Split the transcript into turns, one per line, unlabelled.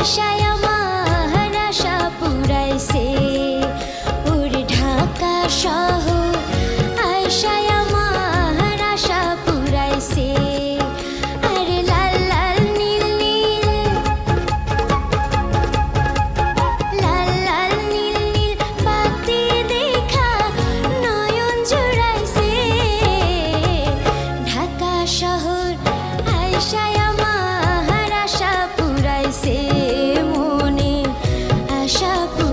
ঈশায় পুরাইছে ঢাকা শহর আয়শায় পুরাইছে আরে লাল লাল নীল লাল লাল নীল দেখা নয়ন ঢাকা শহর shampoo.